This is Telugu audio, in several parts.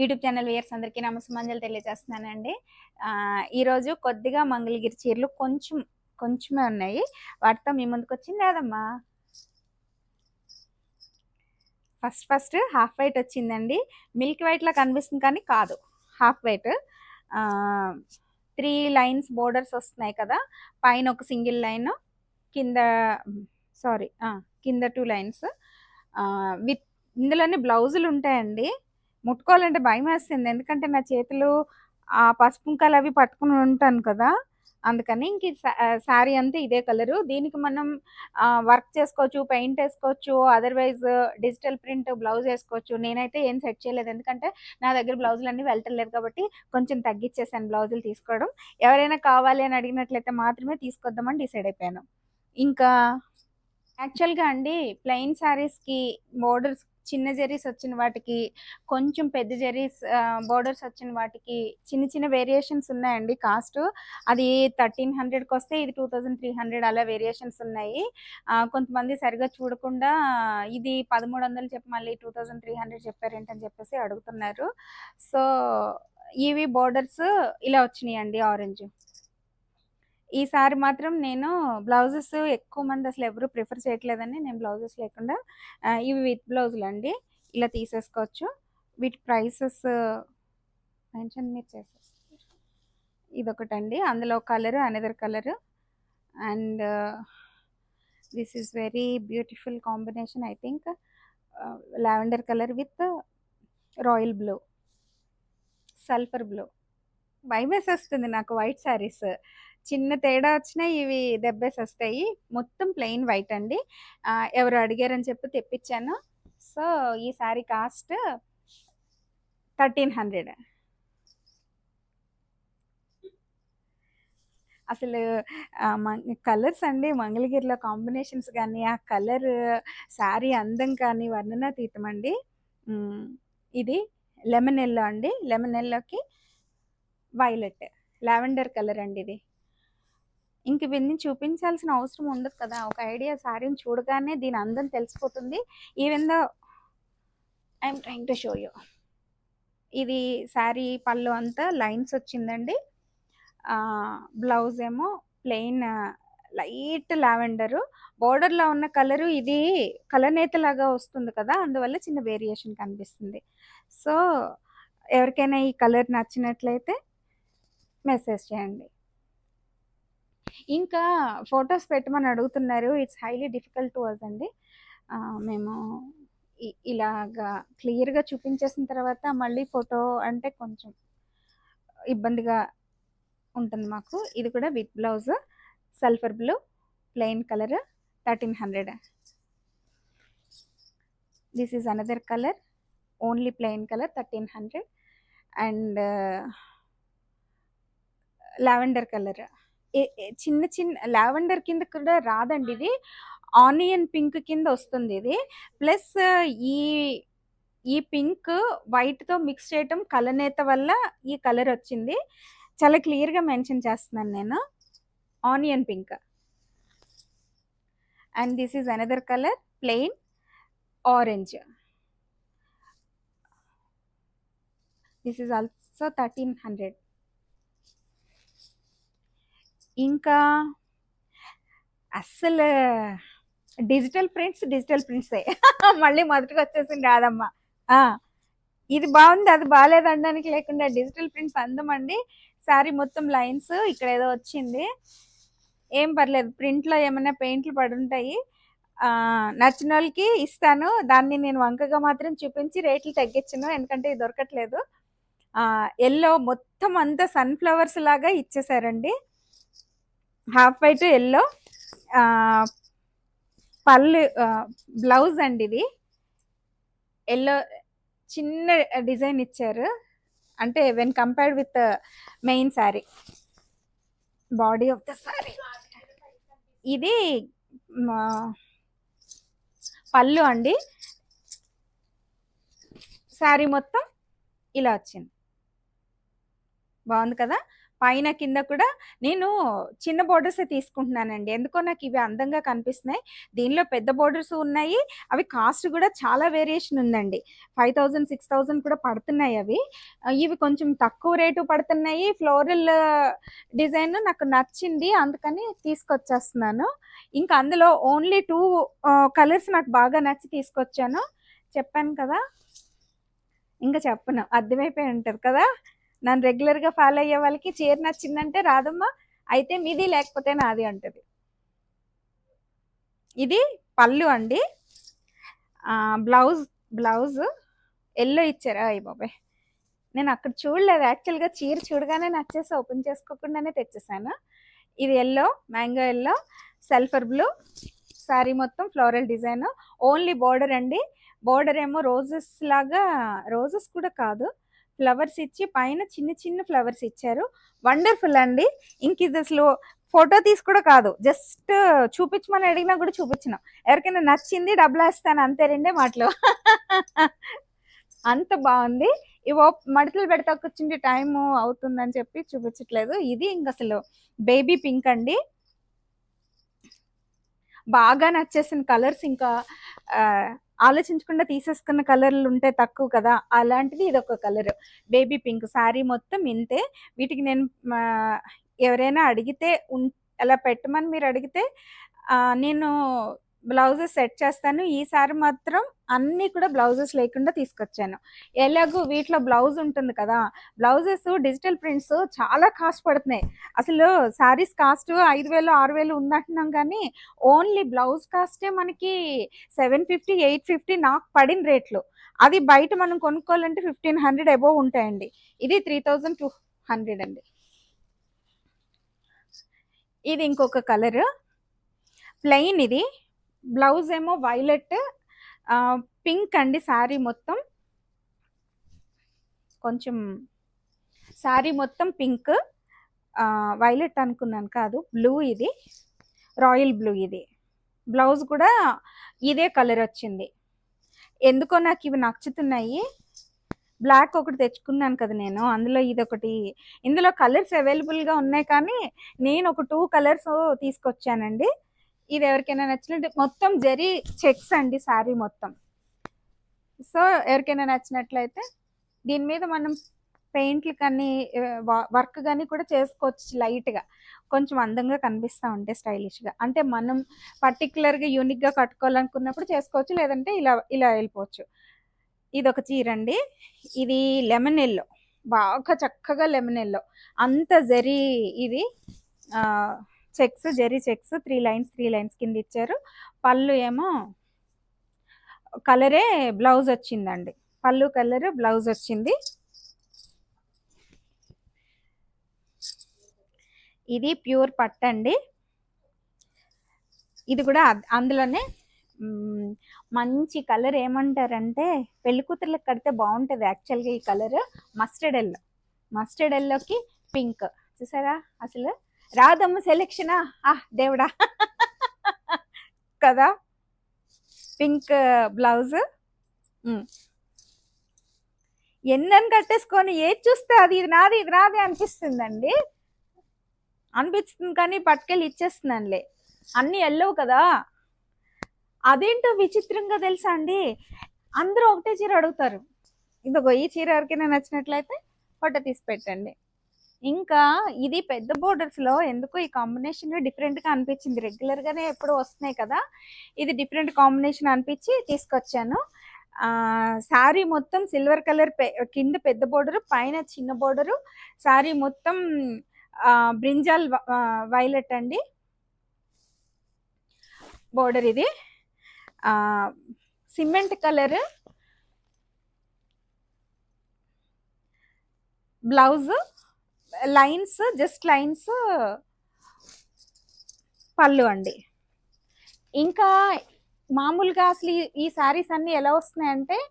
యూట్యూబ్ ఛానల్ వేయర్స్ అందరికీ నమస్కారం తెలియజేస్తున్నానండి. ఈరోజు కొద్దిగా మంగళగిరి చీరలు కొంచెం కొంచెమే ఉన్నాయి. వాటితో మీ ముందుకు వచ్చింది లేదమ్మా? ఫస్ట్ ఫస్ట్ హాఫ్ వైట్ వచ్చిందండి. మిల్క్ వైట్లా కనిపిస్తుంది కానీ కాదు. Half white. Three lines borders వస్తున్నాయి కదా. పైన ఒక సింగిల్ లైన్ కింద సారీ కింద టూ లైన్స్. విత్ ఇందులోనే బ్లౌజులు ఉంటాయండి. ముట్టుకోవాలంటే భయం వేస్తుంది. ఎందుకంటే నా చేతులు ఆ పసుపుంకాలు అవి పట్టుకుని ఉంటాను కదా. అందుకని ఇంక శారీ అంతా ఇదే కలరు. దీనికి మనం వర్క్ చేసుకోవచ్చు పెయింట్ వేసుకోవచ్చు అదర్వైజ్ డిజిటల్ ప్రింట్ బ్లౌజ్ వేసుకోవచ్చు. నేనైతే ఏం సెట్ చేయలేదు. ఎందుకంటే నా దగ్గర బ్లౌజులు అన్నీ వెళ్ళటలేదు కాబట్టి కొంచెం తగ్గించేసాను బ్లౌజులు తీసుకోవడం. ఎవరైనా కావాలి అని అడిగినట్లయితే మాత్రమే తీసుకొద్దామని డిసైడ్ అయిపోయాను. ఇంకా యాక్చువల్గా అండి ప్లెయిన్ శారీస్కి బోర్డర్స్ చిన్న జెరీస్ వచ్చిన వాటికి కొంచెం పెద్ద జెరీస్ బోర్డర్స్ వచ్చిన వాటికి చిన్న చిన్న వేరియేషన్స్ ఉన్నాయండి కాస్ట్. అది థర్టీన్ హండ్రెడ్కి వస్తే ఇది టూ థౌజండ్ త్రీ హండ్రెడ్ అలా వేరియేషన్స్ ఉన్నాయి. కొంతమంది సరిగా చూడకుండా ఇది పదమూడు వందలు చెప్పి మళ్ళీ టూ థౌజండ్ త్రీ హండ్రెడ్ చెప్పారేంటని చెప్పేసి అడుగుతున్నారు. సో ఇవి బోర్డర్స్ ఇలా వచ్చినాయండి ఆరెంజ్. ఈసారి మాత్రం నేను బ్లౌజెస్ ఎక్కువ మంది అసలు ఎవరు ప్రిఫర్ చేయట్లేదని నేను బ్లౌజెస్ లేకుండా ఇవి విత్ బ్లౌజులు అండి. ఇలా తీసేసుకోవచ్చు. వీటి ప్రైసెస్ మెన్షన్ మీరు చేసేస్తారు ఇదొకటండి. అందులో colour another colour. And this is very beautiful combination I think. Lavender colour with royal blue. Sulphur blue. వస్తుంది నాకు వైట్ శారీస్. చిన్న తేడా వచ్చినా ఇవి దెబ్బేసేస్తాయి. మొత్తం ప్లెయిన్ వైట్ అండి. ఎవరు అడిగారని చెప్పి తెప్పించాను. సో ఈ శారీ కాస్ట్ థర్టీన్ హండ్రెడ్. అసలు కలర్స్ అండి మంగళగిరిలో కాంబినేషన్స్ కానీ ఆ కలర్ శారీ అందం కానీ వర్ణనాతీతం అండి. ఇది లెమన్ ఎల్లో అండి. లెమన్ ఎల్లోకి వైలెట్ లావెండర్ కలర్ అండి ఇది. ఇంక ఇవన్నీ చూపించాల్సిన అవసరం ఉండదు కదా. ఒక ఐడియా శారీని చూడగానే దీని అందం తెలిసిపోతుంది. Even the I'm trying to show you ఇది శారీ పళ్ళు అంతా లైన్స్ వచ్చిందండి. బ్లౌజ్ ఏమో ప్లెయిన్ లైట్ లావెండరు. బోర్డర్లో ఉన్న కలరు ఇది కలనేతలాగా వస్తుంది కదా. అందువల్ల చిన్న వేరియేషన్ కనిపిస్తుంది. సో ఎవరికైనా ఈ కలర్ నచ్చినట్లయితే మెసేజ్ చేయండి. ఇంకా ఫొటోస్ పెట్టమని అడుగుతున్నారు. It's highly difficult to us అండి. మేము ఇ- ఇలాగా క్లియర్గా చూపించేసిన తర్వాత మళ్ళీ ఫోటో అంటే కొంచెం ఇబ్బందిగా ఉంటుంది మాకు. ఇది కూడా with blouse sulphur blue plain colour thirteen hundred. This is another colour only plain colour thirteen hundred. And lavender colour చిన్న చిన్న లావెండర్ కింద కూడా రాదండి ఇది. ఆనియన్ పింక్ కింద వస్తుంది ఇది. ప్లస్ ఈ ఈ పింక్ వైట్తో మిక్స్ చేయటం కలనేత వల్ల ఈ కలర్ వచ్చింది. చాలా క్లియర్గా మెన్షన్ చేస్తున్నాను నేను. Onion pink. And this is another colour plain orange. This is also thirteen hundred. ఇంకా అస్సలు డిజిటల్ ప్రింట్స్ డిజిటల్ ప్రింట్సే. మళ్ళీ మొదటికి వచ్చేసింది రాదమ్మా ఇది బాగుంది అది బాగాలేదు అనడానికి లేకుండా డిజిటల్ ప్రింట్స్ అందమండి. శారీ మొత్తం లైన్స్ ఇక్కడ ఏదో వచ్చింది. ఏం పర్లేదు ప్రింట్లో ఏమైనా పెయింట్లు పడుంటాయి. నచ్చిన వాళ్ళకి ఇస్తాను. దాన్ని నేను వంకగా మాత్రం చూపించి రేట్లు తగ్గించను ఎందుకంటే ఇది దొరకట్లేదు. ఎల్లో మొత్తం అంతా సన్ఫ్లవర్స్ లాగా ఇచ్చేసారండి. Half white yellow. పళ్ళు బ్లౌజ్ అండి ఇది. ఎల్లో చిన్న డిజైన్ ఇచ్చారు. అంటే when compared with main sari body of the sari ఇది పళ్ళు అండి. శారీ మొత్తం ఇలా వచ్చింది. బాగుంది కదా? పైన కింద కూడా నేను చిన్న బోర్డర్సే తీసుకుంటున్నానండి. ఎందుకో నాకు ఇవి అందంగా కనిపిస్తున్నాయి. దీనిలో పెద్ద బోర్డర్స్ ఉన్నాయి. అవి కాస్ట్ కూడా చాలా వేరియేషన్ ఉందండి. ఫైవ్ థౌజండ్ సిక్స్ థౌజండ్ కూడా పడుతున్నాయి అవి. ఇవి కొంచెం తక్కువ రేటు పడుతున్నాయి. ఫ్లోరల్ డిజైన్ నాకు నచ్చింది. అందుకని తీసుకొచ్చేస్తున్నాను. ఇంకా అందులో ఓన్లీ టూ కలర్స్ నాకు బాగా నచ్చి తీసుకొచ్చాను. చెప్పాను కదా? ఇంకా చెప్పను. అర్థమైపోయి ఉంటుంది కదా? నన్ను రెగ్యులర్గా ఫాలో అయ్యే వాళ్ళకి చీర నచ్చిందంటే రాదమ్మా అయితే మీది లేకపోతే నాది అంటది. ఇది పళ్ళు అండి. బ్లౌజ్ బ్లౌజ్ ఎల్లో ఇచ్చారా? అయ్యి బాబాయ్. నేను అక్కడ చూడలేదు. యాక్చువల్గా చీర చూడగానే నచ్చేసి ఓపెన్ చేసుకోకుండానే తెచ్చేసాను. ఇది yellow mango yellow sulphur blue sari మొత్తం ఫ్లోరల్ డిజైన్ ఓన్లీ బోర్డర్ అండి. బోర్డర్ ఏమో రోజెస్ లాగా రోజెస్ కూడా కాదు. ఫ్లవర్స్ ఇచ్చి పైన చిన్న చిన్న ఫ్లవర్స్ ఇచ్చారు. వండర్ఫుల్ అండి. ఇంక ఇది అసలు ఫోటో తీసి కూడా కాదు. జస్ట్ చూపించమని అడిగినా కూడా చూపించిన. ఎవరికైనా నచ్చింది డబ్బులు వేస్తాను అంతే రెండే మాటలు. అంత బాగుంది. ఇవో మడతలు పెడతా కూర్చుంటే టైం అవుతుందని చెప్పి చూపించట్లేదు. ఇది ఇంక అసలు బేబీ పింక్ అండి. బాగా నచ్చేసిన కలర్స్ ఇంకా ఆలోచించకుండా తీసేసుకున్న కలర్లు ఉంటే తక్కువ కదా? అలాంటిది ఇది ఒక కలర్. బేబీ పింక్ శారీ మొత్తం ఇంతే. వీటికి నేను మా, ఎవరైనా అడిగితే ఉన్ అలా పెట్టమని మీరు అడిగితే నేను బ్లౌజెస్ సెట్ చేస్తాను. ఈసారి మాత్రం అన్నీ కూడా బ్లౌజెస్ లేకుండా తీసుకొచ్చాను. ఎలాగో వీటిలో బ్లౌజ్ ఉంటుంది కదా బ్లౌజెస్ డిజిటల్ ప్రింట్స్ చాలా కాస్ట్ పడుతున్నాయి. అసలు శారీస్ కాస్ట్ ఐదు వేలు ఆరు వేలు ఉందంటున్నాం కానీ ఓన్లీ బ్లౌజ్ కాస్టే మనకి సెవెన్ ఫిఫ్టీ ఎయిట్ ఫిఫ్టీ నాకు పడిన రేట్లు. అది బయట మనం కొనుక్కోవాలంటే ఫిఫ్టీన్ హండ్రెడ్ అబోవ్ ఉంటాయండి. ఇది త్రీ థౌజండ్ టూ హండ్రెడ్ అండి. ఇది ఇంకొక కలర్. ప్లెయిన్ ఇది. బ్లౌజ్ ఏమో వైలెట్ పింక్ అండి శారీ మొత్తం. కొంచెం శారీ మొత్తం పింక్ వైలెట్ అనుకున్నాను కాదు బ్లూ ఇది రాయల్ బ్లూ ఇది. బ్లౌజ్ కూడా ఇదే కలర్ వచ్చింది. ఎందుకో నాకు ఇవి నచ్చుతున్నాయి. బ్లాక్ ఒకటి తెచ్చుకున్నాను కదా నేను అందులో ఇది ఒకటి. ఇందులో కలర్స్ అవైలబుల్గా ఉన్నాయి కానీ నేను ఒక టూ కలర్స్ తీసుకొచ్చానండి. ఇది ఎవరికైనా నచ్చినట్టు మొత్తం జరీ చెక్స్ అండి శారీ మొత్తం. సో ఎవరికైనా నచ్చినట్లయితే దీని మీద మనం పెయింట్లు కానీ వర్క్ కానీ కూడా చేసుకోవచ్చు లైట్గా. కొంచెం అందంగా కనిపిస్తూ ఉంటే స్టైలిష్గా. అంటే మనం పర్టికులర్గా యూనిక్గా కట్టుకోవాలనుకున్నప్పుడు చేసుకోవచ్చు లేదంటే ఇలా ఇలా వెళ్ళిపోవచ్చు. ఇది ఒక చీర అండి ఇది లెమన్ ఎల్లో. బాగా చక్కగా లెమన్ ఎల్లో. అంత జరీ ఇది. Checks zari checks three lines three lines కింద ఇచ్చారు. పళ్ళు ఏమో కలరే బ్లౌజ్ వచ్చిందండి. పళ్ళు కలర్ బ్లౌజ్ వచ్చింది. ఇది ప్యూర్ పట్ అండి. ఇది కూడా అందులోనే మంచి కలర్ ఏమంటారంటే పెళ్ళి కూతుర్లకు కడితే బాగుంటుంది యాక్చువల్గా ఈ కలర్. Mustard yellow. మస్టర్డ్ ఎల్లోకి పింక్. చూసారా? అసలు రాదమ్మ సెలెక్షనా ఆ? దేవుడా. కదా? పింక్ బ్లౌజ్ ఎన్నని కట్టేసుకొని ఏది చూస్తే అది ఇది నాది ఇది నాది అనిపిస్తుందండి. అనిపిస్తుంది కానీ పట్టుకెళ్ళి ఇచ్చేస్తున్నానులే అన్ని ఎల్లవు కదా. అదేంటో విచిత్రంగా తెలుసా అండి? అందరూ ఒకటే చీర అడుగుతారు. ఇదిగో ఈ చీర ఎవరికైనా నచ్చినట్లయితే ఫోటో తీసి పెట్టండి. ఇంకా ఇది పెద్ద బోర్డర్స్లో ఎందుకు ఈ కాంబినేషన్గా అనిపించింది. రెగ్యులర్ గానే ఎప్పుడు వస్తున్నాయి కదా. ఇది డిఫరెంట్ కాంబినేషన్ అనిపించి తీసుకొచ్చాను. శారీ మొత్తం సిల్వర్ కలర్ కింద పెద్ద బోర్డర్ పైన చిన్న బోర్డరు శారీ మొత్తం బ్రింజాల్ వైలెట్ అండి. బోర్డర్ ఇది. Cement colour blouse lines just lines పళ్ళు అండి. ఇంకా మామూలుగా అసలు ఈ- శారీస్ అన్ని ఎలా వస్తున్నాయంటే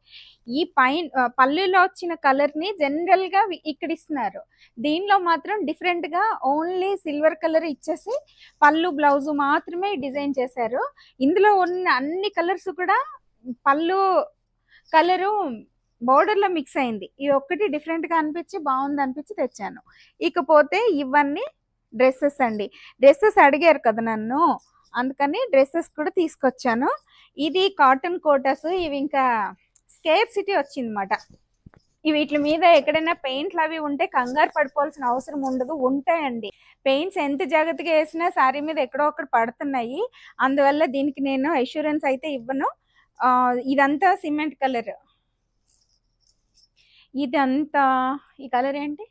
ఈ పైన పల్లెలో వచ్చిన కలర్ని జనరల్గా ఇక్కడ ఇస్తున్నారు. దీనిలో మాత్రం డిఫరెంట్గా ఓన్లీ సిల్వర్ కలర్ ఇచ్చేసి పళ్ళు బ్లౌజ్ మాత్రమే డిజైన్ చేశారు. ఇందులో ఉన్న అన్ని కలర్స్ కూడా పళ్ళు కలరు బోర్డర్లో మిక్స్ అయింది. ఇది ఒక్కటి డిఫరెంట్గా అనిపించి బాగుంది అనిపించి తెచ్చాను. ఇకపోతే ఇవన్నీ డ్రెస్సెస్ అండి. డ్రెస్సెస్ అడిగారు కదా నన్ను అందుకని డ్రెస్సెస్ కూడా తీసుకొచ్చాను. ఇది కాటన్ కోటస్ ఇవి ఇంకా స్కేర్ సిటీ వచ్చిందన్నమాట. ఈ వీటి మీద ఎక్కడైనా పెయింట్లు అవి ఉంటే కంగారు పడిపోవాల్సిన అవసరం ఉండదు ఉంటాయండి. పెయింట్స్ ఎంత జాగ్రత్తగా వేసినా శారీ మీద ఎక్కడో ఒకటి పడుతున్నాయి. అందువల్ల దీనికి నేను అష్యూరెన్స్ అయితే ఇవ్వను. ఇదంతా సిమెంట్ కలర్. ఇదంతా ఈ కలర్ ఏంటి?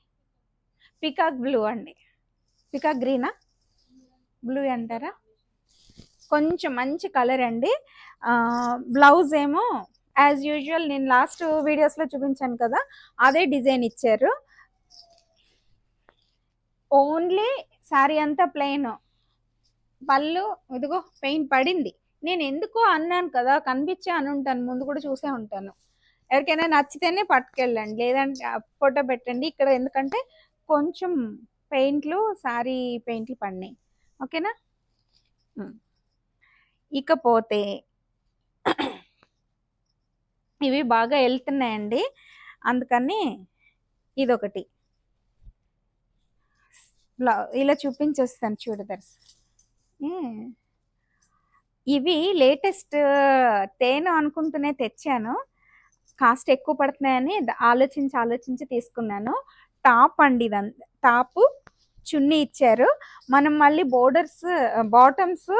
పికాక్ బ్లూ అండి. పికాక్ గ్రీనా? బ్లూ అంటారా? కొంచెం మంచి కలర్ అండి. బ్లౌజ్ ఏమో యాజ్ యూజువల్ నేను లాస్ట్ వీడియోస్లో చూపించాను కదా అదే డిజైన్ ఇచ్చారు. ఓన్లీ శారీ అంతా ప్లెయిన్. పళ్ళు ఇదిగో పెయింట్ పడింది. నేను ఎందుకో అన్నాను కదా కనిపించే అని ఉంటాను ముందు కూడా చూసే ఉంటాను. ఎవరికైనా నచ్చితేనే పట్టుకెళ్ళండి. లేదంటే ఫోటో పెట్టండి. ఇక్కడ ఎందుకంటే కొంచెం పెయింట్లు సారీ పెయింట్లు పడినాయి. ఓకేనా? ఇకపోతే ఇవి బాగా వెళ్తున్నాయండి అందుకని ఇదొకటి. ఇలా చూపించేస్తాను చూడదర్స్ ఇవి లేటెస్ట్ తేనె అనుకుంటూనే తెచ్చాను. కాస్ట్ ఎక్కువ పడుతున్నాయని ఆలోచించి ఆలోచించి తీసుకున్నాను. టాప్ అండి ఇదంతా టాపు చున్నీ ఇచ్చారు. మనం మళ్ళీ బోర్డర్స్ బాటమ్స్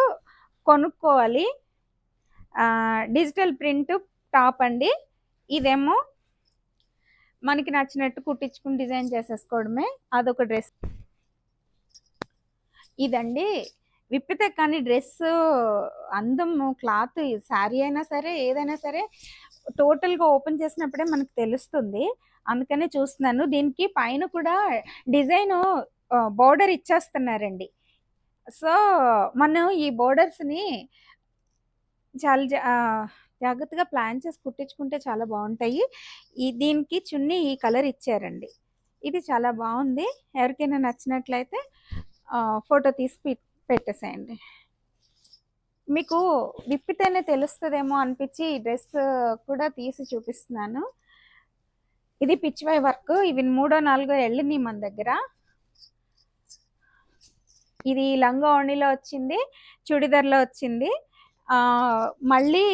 కొనుక్కోవాలి. డిజిటల్ ప్రింట్ టాప్ అండి. ఇదేమో మనకి నచ్చినట్టు కుట్టించుకుని డిజైన్ చేసేసుకోవడమే. అదొక డ్రెస్. ఇదండి. విప్పితే కానీ డ్రెస్ అందము క్లాత్ శారీ అయినా సరే ఏదైనా సరే టోటల్గా ఓపెన్ చేసినప్పుడే మనకు తెలుస్తుంది. అందుకనే చూస్తున్నాను. దీనికి పైన కూడా డిజైన్ బోర్డర్ ఇచ్చేస్తున్నారండి. సో మనం ఈ బోర్డర్స్ని చాలా జా- జాగ్రత్తగా ప్లాన్ చేసి కుట్టించుకుంటే చాలా బాగుంటాయి. ఈ దీనికి చున్నీ ఈ కలర్ ఇచ్చారండి. ఇది చాలా బాగుంది. ఎవరికైనా నచ్చినట్లయితే ఫోటో తీసి పెట్టేసేయండి. మీకు విప్పితేనే తెలుస్తుందేమో అనిపించి ఈ డ్రెస్ కూడా తీసి చూపిస్తున్నాను. ఇది పిచ్చివై వర్క్. ఇవి మూడో నాలుగో వెళ్ళింది మన దగ్గర. ఇది లంగా ఓణిలో వచ్చింది చుడిదార్లో వచ్చింది. మళ్ళీ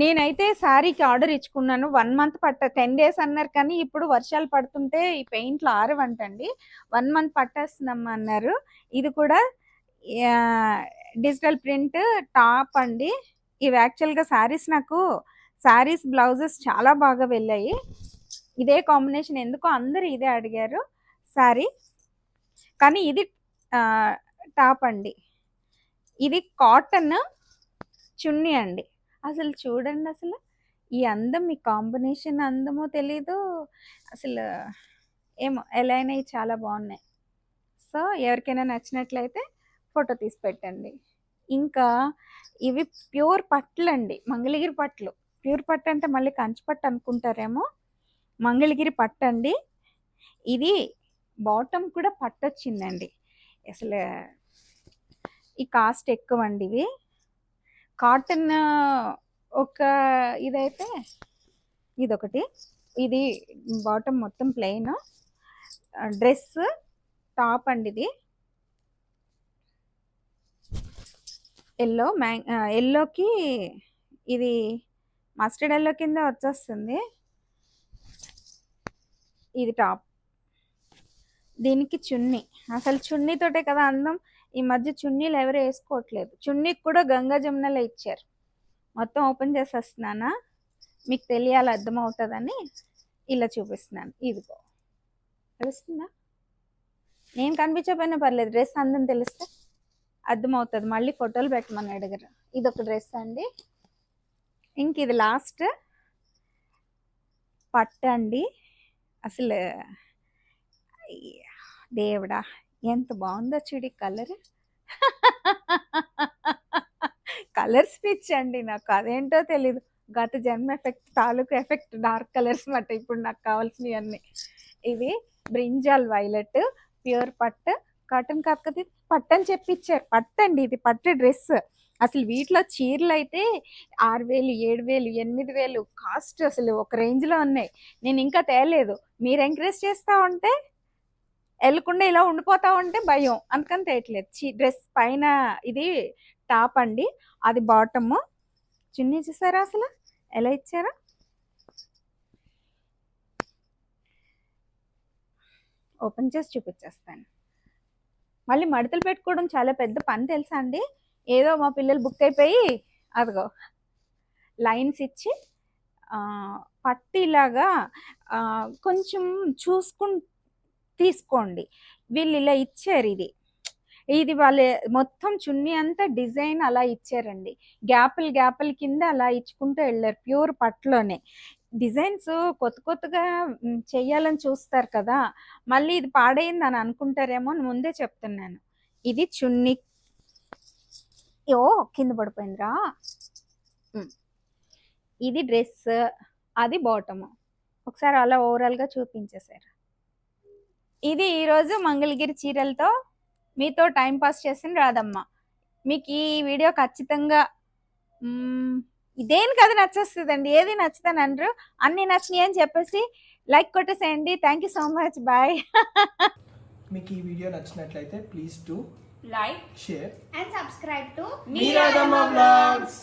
నేనైతే శారీకి ఆర్డర్ ఇచ్చుకున్నాను. వన్ మంత్ పట్ట టెన్ డేస్ అన్నారు కానీ ఇప్పుడు వర్షాలు పడుతుంటే ఈ పెయింట్లు ఆరవంటండి. వన్ మంత్ పట్టేస్తున్నాం అన్నారు. ఇది కూడా డిజిటల్ ప్రింట్ టాప్ అండి. ఇవి యాక్చువల్గా శారీస్ నాకు శారీస్ బ్లౌజెస్ చాలా బాగా వెళ్ళాయి. ఇదే కాంబినేషన్ ఎందుకో అందరూ ఇదే అడిగారు శారీ. కానీ ఇది టాప్ అండి. ఇది కాటన్ చున్నీ అండి. అసలు చూడండి అసలు ఈ అందం ఈ కాంబినేషన్ అందమో తెలీదు. అసలు ఏమో ఎలా అయినా చాలా బాగున్నాయి. సో ఎవరికైనా నచ్చినట్లయితే ఫోటో తీసి పెట్టండి. ఇంకా ఇవి ప్యూర్ పట్లు అండి మంగళగిరి పట్లు. ప్యూర్ పట్టు అంటే మళ్ళీ కంచి పట్టు అనుకుంటారేమో. మంగళగిరి పట్టు అండి. ఇది బాటమ్ కూడా పట్టు వచ్చిందండి. అసలు ఈ కాస్ట్ ఎక్కువ అండి ఇవి. కాటన్ ఒక ఇదైతే ఇదొకటి. ఇది బాటమ్ మొత్తం ప్లెయిన్. డ్రెస్ టాప్ అండి ఇది. ఎల్లో మ్యాంగ్ ఎల్లోకి ఇది మస్టర్డ్ ఎల్లో కింద వచ్చేస్తుంది. ఇది టాప్. దీనికి చున్నీ. అసలు చున్నీతోటే కదా అందం. ఈ మధ్య చున్నీలు ఎవరు వేసుకోవట్లేదు. చున్నీకి కూడా గంగా జమునలో ఇచ్చారు. మొత్తం ఓపెన్ చేసేస్తున్నానా? మీకు తెలియాలి అర్థమవుతుందని ఇలా చూపిస్తున్నాను. ఇదిగో. తెలుస్తుందా? నేను కనిపించకపోయినా పర్లేదు. డ్రెస్ అందం తెలిస్తే? అర్థమవుతుంది. మళ్ళీ ఫోటోలు పెట్టమని అడిగారు. ఇది ఒక డ్రెస్ అండి. ఇంక ఇది లాస్ట్ పట్ట అండి. అసలు దేవుడా ఎంత బాగుందో చూడి కలర్. కలర్ స్పీచ్ అండి నాకు. అదేంటో తెలీదు. గత జన్మ ఎఫెక్ట్ తాలూకు ఎఫెక్ట్ డార్క్ కలర్స్ మాట ఇప్పుడు నాకు కావాల్సినవి అన్నీ. ఇవి బ్రింజాల్ వైలెట్ ప్యూర్ పట్టు కాటన్ కాదు కదా ఇది పట్టండి ఇది పట్టు డ్రెస్. అసలు వీటిలో చీరలు అయితే ఆరు వేలు ఏడు వేలు ఎనిమిది వేలు కాస్ట్ అసలు ఒక రేంజ్లో ఉన్నాయి. నేను ఇంకా తేలేదు. మీరు ఎంకరేజ్ చేస్తా ఉంటే వెళ్ళకుండా ఇలా ఉండిపోతా ఉంటే భయం. అందుకని తేయట్లేదు. చీ డ్రెస్ పైన ఇది టాప్ అండి. అది బాటమ్. చున్నీ చూసారా అసలు? ఎలా ఇచ్చారా? ఓపెన్ చేసి చూపించేస్తాను. మళ్ళీ మడతలు పెట్టుకోవడం చాలా పెద్ద పని తెలుసా అండి? ఏదో మా పిల్లలు బుక్ అయిపోయి అదిగో లైన్స్ ఇచ్చి పట్టిలాగా కొంచెం చూసుకుని తీసుకోండి. వీళ్ళు ఇలా ఇచ్చారు ఇది. ఇది వాళ్ళ మొత్తం చున్నీ అంతా డిజైన్ అలా ఇచ్చారండి. గ్యాపులు గ్యాపుల కింద అలా ఇచ్చుకుంటూ వెళ్ళారు ప్యూర్ పట్టులోనే. డిజైన్స్ కొత్త కొత్తగా చేయాలని చెయ్యాలని చూస్తారు కదా మళ్ళీ ఇది పాడైంది అని అనుకుంటారేమో అని ముందే చెప్తున్నాను. ఇది చున్నీ. ఓ కింద పడిపోయిందిరా. ఇది డ్రెస్ అది బాటమ్. ఒకసారి అలా ఓవరాల్గా చూపించేశారు. ఇది ఈరోజు మంగళగిరి చీరలతో మీతో టైం పాస్ చేసిన రాదమ్మ మీకు ఈ వీడియో ఖచ్చితంగా ఇదేం కదా నచ్చేస్తుందండి. ఏది నచ్చుతాను అనరు. అన్ని నచ్చినాయి అని చెప్పేసి like కొట్టేసేయండి. Thank you so much bye మీకు ఈ వీడియో నచ్చినట్లయితే please to like share to మీరాదమ్మ బ్లాగ్స్.